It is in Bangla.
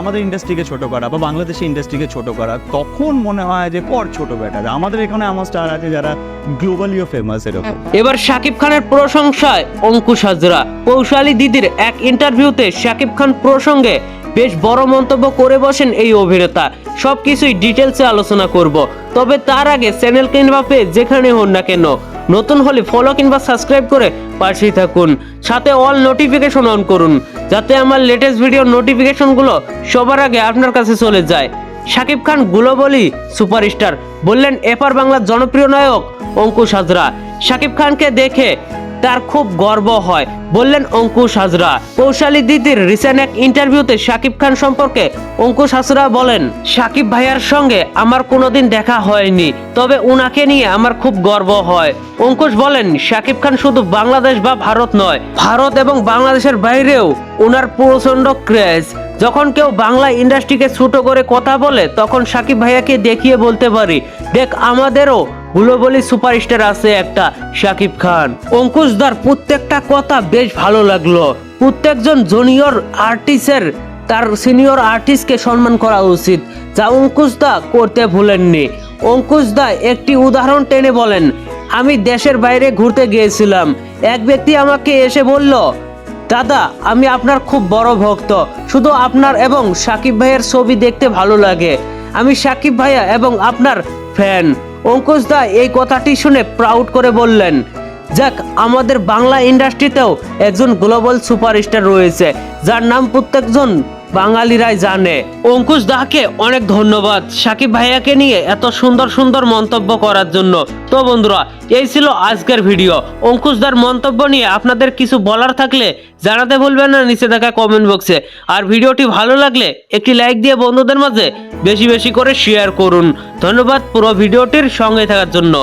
আমাদের ইন্ডাস্ট্রিকে ছোট করা বা বাংলাদেশের ইন্ডাস্ট্রিকে ছোট করা, তখন মনে হয় যে কর ছোট বেটার আমাদের এখানে আমার স্টার আছে যারা গ্লোবালিও ফেমাস এরকম। এবার শাকিব খানের প্রশংসায় অঙ্কুশ হাজরা। কৌশালী দিদির এক ইন্টারভিউতে শাকিব খান প্রসঙ্গে বেশ বড় মন্তব্য করে বসেন এই অভিনেতা। সবকিছুই ডিটেলসে আলোচনা করব। তবে তার আগে চ্যানেল কিংবা পেজ যেখানে হন না কেন নতুন হলে ফলো কিংবা সাবস্ক্রাইব করে পাশেই থাকুন। সাথে অল নোটিফিকেশন অন করুন, যাতে আমার লেটেস্ট ভিডিও নোটিফিকেশনগুলো সবার আগে আপনার কাছে চলে যায়। শাকিব খান গ্লোবালি সুপারস্টার বললেন এপার বাংলার জনপ্রিয় নায়ক অঙ্কুশ হাজরা। শাকিব খানকে দেখে তার খুব গর্ব হয়। বললেন অঙ্কুশ হাজরা। কৌশালী দিদির রিসেন্ট এক ইন্টারভিউতে শাকিব খান সম্পর্কে অঙ্কুশ হাজরা বলেন, শাকিব ভাইয়ার সঙ্গে আমার কোনোদিন দেখা হয়নি, তবে উনাকে নিয়ে আমার খুব গর্ব হয়। অঙ্কুশ বলেন, শাকিব খান শুধু বাংলাদেশ বা ভারত নয়, ভারত এবং বাংলাদেশের বাইরেও ওনার প্রচণ্ড ক্রেজ যখন কেউ বাংলা ইন্ডাস্ট্রিকে ছোট করে কথা বলে, তখন সাকিব ভাইয়াকে দেখিয়ে বলতে পারি। দেখ, আমাদেরও গ্লোবালি সুপারস্টার আছে একটা সাকিব খান। অঙ্কুশ দার প্রত্যেকটা কথা বেশ ভালো লাগল। প্রত্যেকজন জুনিয়র আর্টিস্টের, তার সিনিয়র আর্টিস্টকে সম্মান করা উচিত। যা অঙ্কুশ দা করতে ভুলেননি। অঙ্কুশ দা একটি উদাহরণ টেনে বলেন, আমি দেশের বাইরে ঘুরতে গিয়েছিলাম। এক ব্যক্তি আমাকে এসে বলল, দাদা, আমি আপনার খুব বড় ভক্ত। শুধু আপনার এবং সাকিব ভাইয়ের ছবি দেখতে ভালো লাগে। আমি সাকিব ভাইয়া এবং আপনার ফ্যান অঙ্কুশ দা এই কথাটি শুনে প্রাউড করে বললেন, যাক, আমাদের বাংলা ইন্ডাস্ট্রিতেও একজন গ্লোবাল সুপারস্টার রয়েছে, যার নাম প্রত্যেকজন বাঙালিরাই জানে। অঙ্কুশ দাকে অনেক ধন্যবাদ। সাকিব ভাইয়াকে নিয়ে এত সুন্দর সুন্দর মন্তব্য করার জন্য। তো বন্ধুরা, এই ছিল আজকের ভিডিও। অঙ্কুশ দার মন্তব্য নিয়ে আপনাদের কিছু বলার থাকলে জানাতে ভুলবেন না, নিচে থাকা কমেন্ট বক্সে আর ভিডিওটি ভালো লাগলে একটি লাইক দিয়ে বন্ধুদের মাঝে বেশি বেশি করে শেয়ার করুন। ধন্যবাদ পুরো ভিডিওটির সঙ্গে থাকার জন্য।